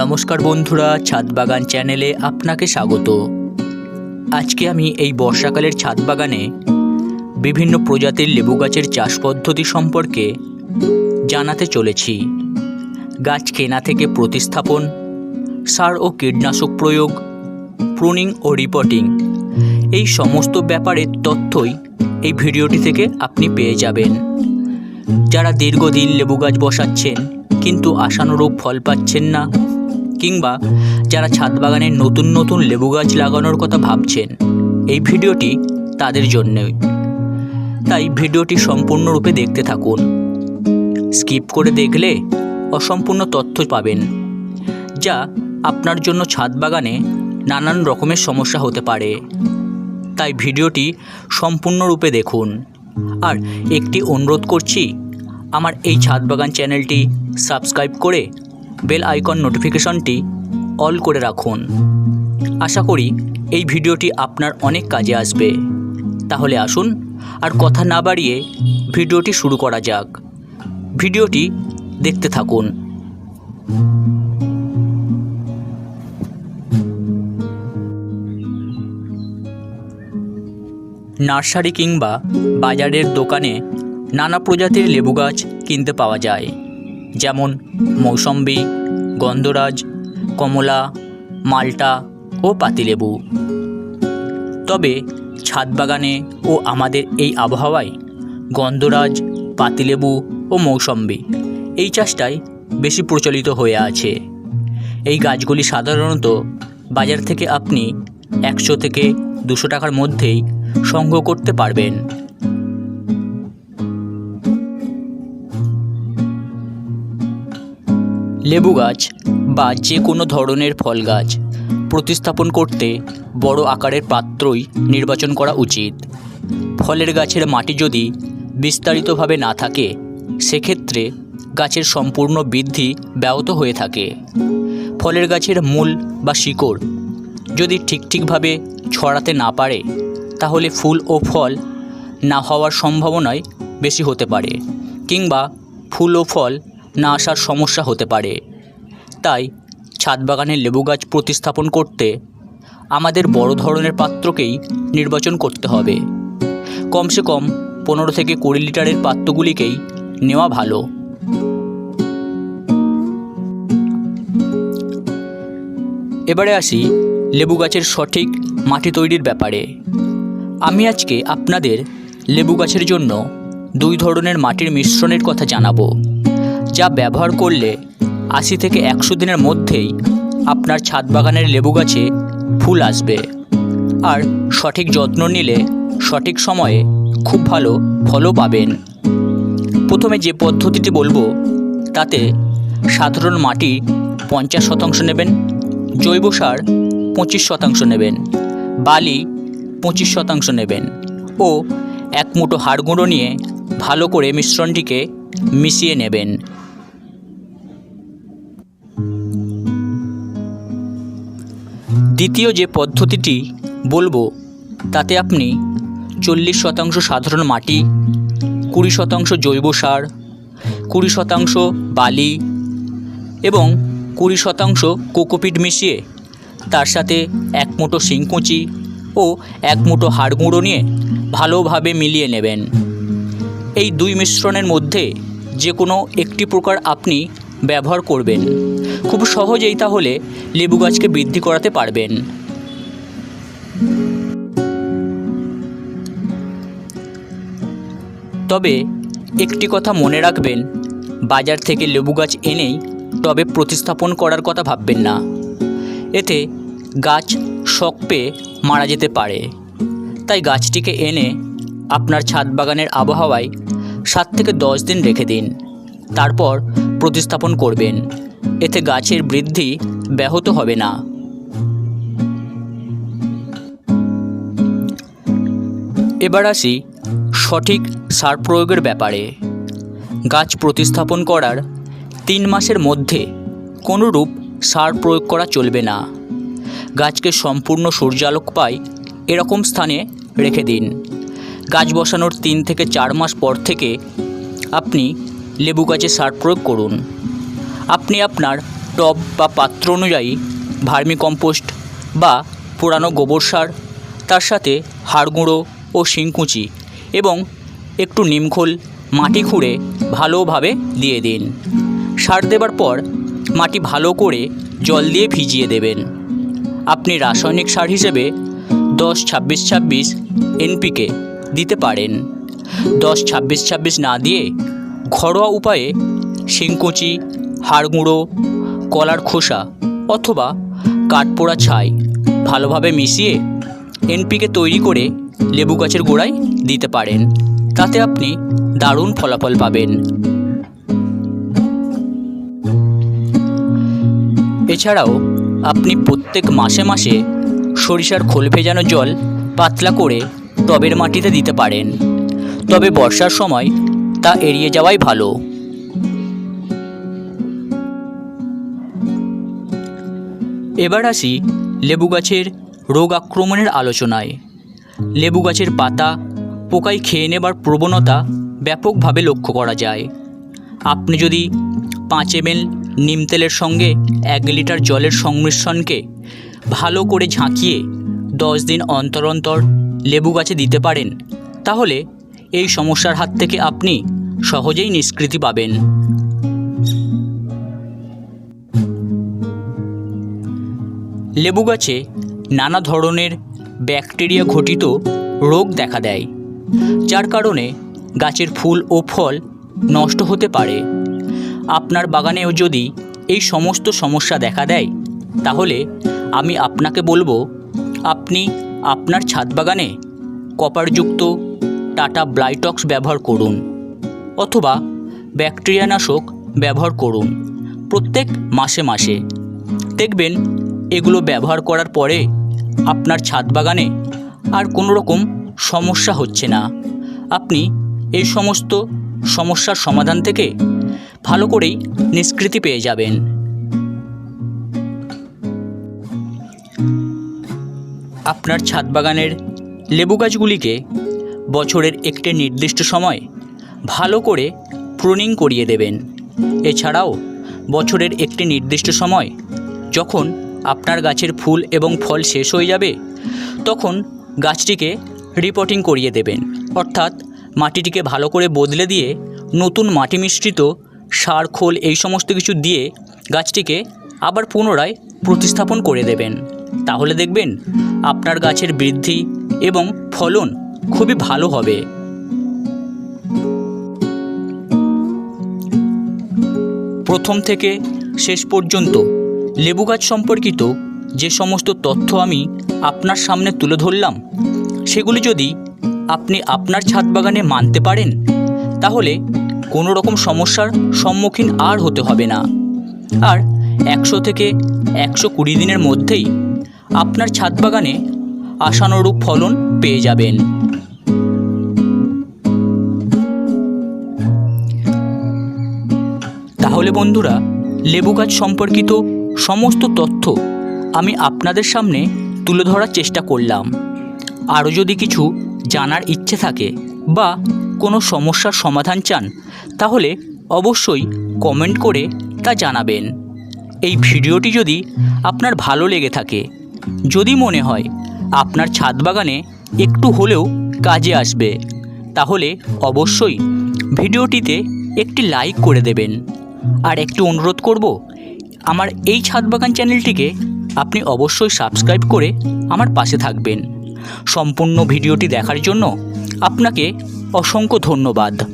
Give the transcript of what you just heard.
নমস্কার বন্ধুরা ছাদ বাগান চ্যানেলে আপনাকে স্বাগত। আজকে আমি এই বর্ষাকালের ছাদ বাগানে বিভিন্ন প্রজাতির লেবু গাছের চাষ পদ্ধতি সম্পর্কে জানাতে চলেছি। গাছ কেনা থেকে প্রতিস্থাপন, সার ও কীটনাশক প্রয়োগ, প্রুনিং ও রিপোর্টিং এই সমস্ত ব্যাপারের তথ্যই এই ভিডিওটি থেকে আপনি পেয়ে যাবেন। যারা দীর্ঘদিন লেবু গাছ বসাচ্ছেন, কিন্তু আশানুরূপ ফল পাচ্ছেন না কিংবা যারা ছাদ বাগানে নতুন নতুন লেবু গাছ লাগানোর কথা ভাবছেন, এই ভিডিওটি তাদের জন্যই। তাই ভিডিওটি সম্পূর্ণরূপে দেখতে থাকুন। স্কিপ করে দেখলে অসম্পূর্ণ তথ্য পাবেন, যা আপনার জন্য ছাদ বাগানে নানান রকমের সমস্যা হতে পারে। তাই ভিডিওটি সম্পূর্ণরূপে দেখুন। আর একটি অনুরোধ করছি, আমার এই ছাদ বাগান চ্যানেলটি সাবস্ক্রাইব করে বেল আইকন নোটিফিকেশনটি অল করে রাখুন। আশা করি এই ভিডিওটি আপনার অনেক কাজে আসবে। তাহলে আসুন আর কথা না বাড়িয়ে ভিডিওটি শুরু করা যাক। ভিডিওটি দেখতে থাকুন। নার্সারি কিংবা বাজারের দোকানে নানা প্রজাতির লেবু গাছ কিনতে পাওয়া যায়। যেমন মৌসম্বি, গন্ধরাজ, কমলা, মাল্টা ও পাতিলেবু। তবে ছাদ বাগানে ও আমাদের এই আবহাওয়ায় গন্ধরাজ, পাতিলেবু ও মৌসম্বি এই চাষটাই বেশি প্রচলিত হয়ে আছে। এই গাছগুলি সাধারণত বাজার থেকে আপনি একশো থেকে দুশো টাকার মধ্যেই সংগ্রহ করতে পারবেন। লেবু গাছ বা যে কোনো ধরনের ফল গাছ প্রতিস্থাপন করতে বড় আকারের পাত্রই নির্বাচন করা উচিত। ফলের গাছের মাটি যদি বিস্তারিতভাবে না থাকে, সেক্ষেত্রে গাছের সম্পূর্ণ বৃদ্ধি ব্যাহত হয়ে থাকে। ফলের গাছের মূল বা শিকড় যদি ঠিক ঠিকভাবে ছড়াতে না পারে, তাহলে ফুল ও ফল না হওয়ার সম্ভাবনাই বেশি হতে পারে, কিংবা ফুল ও ফল না আসার সমস্যা হতে পারে। তাই ছাদ বাগানে লেবু গাছ প্রতিস্থাপন করতে আমাদের বড় ধরনের পাত্রকেই নির্বাচন করতে হবে। কমসে কম পনেরো থেকে কুড়ি লিটারের পাত্রগুলিকেই নেওয়া ভালো। এবারে আসি লেবু গাছের সঠিক মাটি তৈরির ব্যাপারে। আমি আজকে আপনাদের লেবু গাছের জন্য দুই ধরনের মাটির মিশ্রণের কথা জানাব। যা ব্যবহার করলে আশি থেকে একশো দিনের মধ্যেই আপনার ছাদ বাগানের লেবু গাছে ফুল আসবে। আর সঠিক যত্ন নিলে সঠিক সময়ে খুব ভালো ফলও পাবেন। প্রথমে যে পদ্ধতিটি বলব, তাতে সাধারণ মাটি পঞ্চাশ শতাংশ নেবেন, জৈব সার পঁচিশ শতাংশ নেবেন, বালি পঁচিশ শতাংশ নেবেন ও এক মুঠো হাড় গুঁড়ো নিয়ে ভালো করে মিশ্রণটিকে মিশিয়ে নেবেন। দ্বিতীয় যে পদ্ধতিটি বলব, তাতে আপনি চল্লিশ শতাংশ সাধারণ মাটি, কুড়ি শতাংশ জৈব সার, কুড়ি শতাংশ বালি এবং কুড়ি শতাংশ কোকোপিট মিশিয়ে তার সাথে এক মুঠো শিংকুচি ও এক মুঠো হাড় গুঁড়ো নিয়ে ভালোভাবে মিলিয়ে নেবেন। এই দুই মিশ্রণের মধ্যে যে কোনো একটি প্রকার আপনি ব্যবহার করবেন। খুব সহজেই তাহলে লেবু গাছকে বৃদ্ধি করাতে পারবেন। তবে একটি কথা মনে রাখবেন, বাজার থেকে লেবু গাছ এনেই টবে প্রতিস্থাপন করার কথা ভাববেন না। এতে গাছ শক পেয়ে মারা যেতে পারে। তাই গাছটিকে এনে আপনার ছাদ বাগানের আবহাওয়ায় সাত থেকে দশ দিন রেখে দিন। তারপর প্রতিস্থাপন করবেন। এতে গাছের বৃদ্ধি ব্যাহত হবে না। এবার আসি সঠিক সার প্রয়োগের ব্যাপারে। গাছ প্রতিস্থাপন করার তিন মাসের মধ্যে কোনোরূপ সার প্রয়োগ করা চলবে না। গাছকে সম্পূর্ণ সূর্যালোক পায় এরকম স্থানে রেখে দিন। গাছ বসানোর তিন থেকে চার মাস পর থেকে আপনি লেবু গাছে সার প্রয়োগ করুন। আপনি আপনার টব বা পাত্র অনুযায়ী ভার্মি কম্পোস্ট বা পুরানো গোবর সার, তার সাথে হাড় গুঁড়ো ও শিংকুচি এবং একটু নিমখোল মাটি খুঁড়ে ভালোভাবে দিয়ে দিন। সার দেবার পর মাটি ভালো করে জল দিয়ে ভিজিয়ে দেবেন। আপনি রাসায়নিক সার হিসেবে দশ ছাব্বিশ ছাব্বিশ এনপিকে দিতে পারেন। দশ ছাব্বিশ ছাব্বিশ না দিয়ে ঘরোয়া উপায়ে শিংকুচি হাড় গুঁড়ো, কলার খোসা অথবা কাঠপোড়া ছাই ভালোভাবে মিশিয়ে এনপিকে তৈরি করে লেবু গাছের গোড়ায় দিতে পারেন। তাতে আপনি দারুণ ফলাফল পাবেন। এছাড়াও আপনি প্রত্যেক মাসে মাসে সরিষার খোল ভেজানো জল পাতলা করে টবের মাটিতে দিতে পারেন। তবে বর্ষার সময় তা এড়িয়ে যাওয়াই ভালো। এবার আসি লেবু গাছের রোগ আক্রমণের আলোচনায়। লেবু গাছের পাতা পোকায় খেয়ে নেবার প্রবণতা ব্যাপকভাবে লক্ষ্য করা যায়। আপনি যদি পাঁচ এমএল নিম তেলের সঙ্গে এক লিটার জলের সংমিশ্রণকে ভালো করে ঝাঁকিয়ে দশ দিন অন্তর অন্তর লেবু গাছে দিতে পারেন, তাহলে এই সমস্যার হাত থেকে আপনি সহজেই নিষ্কৃতি পাবেন। লেবু গাছে নানা ধরনের ব্যাকটেরিয়া ঘটিত রোগ দেখা দেয়, যার কারণে গাছের ফুল ও ফল নষ্ট হতে পারে। আপনার বাগানেও যদি এই সমস্ত সমস্যা দেখা দেয়, তাহলে আমি আপনাকে বলব, আপনি আপনার ছাদ বাগানে কপারযুক্ত টাটা ব্লাইটক্স ব্যবহার করুন অথবা ব্যাকটেরিয়ানাশক ব্যবহার করুন প্রত্যেক মাসে মাসে। দেখবেন এগুলো ব্যবহার করার পরে আপনার ছাদ বাগানে আর কোনো রকম সমস্যা হচ্ছে না। আপনি এই সমস্ত সমস্যার সমাধান থেকে ভালো করেই নিষ্কৃতি পেয়ে যাবেন। আপনার ছাদ বাগানের লেবু গাছগুলিকে বছরের একটি নির্দিষ্ট সময় ভালো করে প্রুনিং করিয়ে দেবেন। এছাড়াও বছরের একটি নির্দিষ্ট সময় যখন আপনার গাছের ফুল এবং ফল শেষ হয়ে যাবে? তখন গাছটিকে রিপোর্টিং করিয়ে দেবেন। অর্থাৎ মাটিটিকে ভালো করে বদলে দিয়ে নতুন মাটি মিশ্রিত সার, খোল এই সমস্ত কিছু দিয়ে গাছটিকে আবার পুনরায় প্রতিস্থাপন করে দেবেন। তাহলে দেখবেন আপনার গাছের বৃদ্ধি এবং ফলন খুবই ভালো হবে। প্রথম থেকে শেষ পর্যন্ত লেবু গাছ সম্পর্কিত যে সমস্ত তথ্য আমি আপনার সামনে তুলে ধরলাম, সেগুলি যদি আপনি আপনার ছাদ বাগানে মানতে পারেন, তাহলে কোনো রকম সমস্যার সম্মুখীন আর হতে হবে না। আর একশো থেকে একশো কুড়ি দিনের মধ্যেই আপনার ছাদ বাগানে আশানুরূপ ফলন পেয়ে যাবেন। তাহলে বন্ধুরা, লেবু গাছ সম্পর্কিত সমস্ত তথ্য আমি আপনাদের সামনে তুলে ধরার চেষ্টা করলাম। আরও যদি কিছু জানার ইচ্ছে থাকে বা কোনো সমস্যার সমাধান চান, তাহলে অবশ্যই কমেন্ট করে তা জানাবেন। এই ভিডিওটি যদি আপনার ভালো লেগে থাকে, যদি মনে হয় আপনার ছাদ বাগানে একটু হলেও কাজে আসবে, তাহলে অবশ্যই ভিডিওটিতে একটি লাইক করে দেবেন। আর একটু অনুরোধ করব আমার এই ছাদ বাগান চ্যানেলটিকে আপনি অবশ্যই সাবস্ক্রাইব করে আমার পাশে থাকবেন। সম্পূর্ণ ভিডিওটি দেখার জন্য আপনাকে অসংখ্য ধন্যবাদ।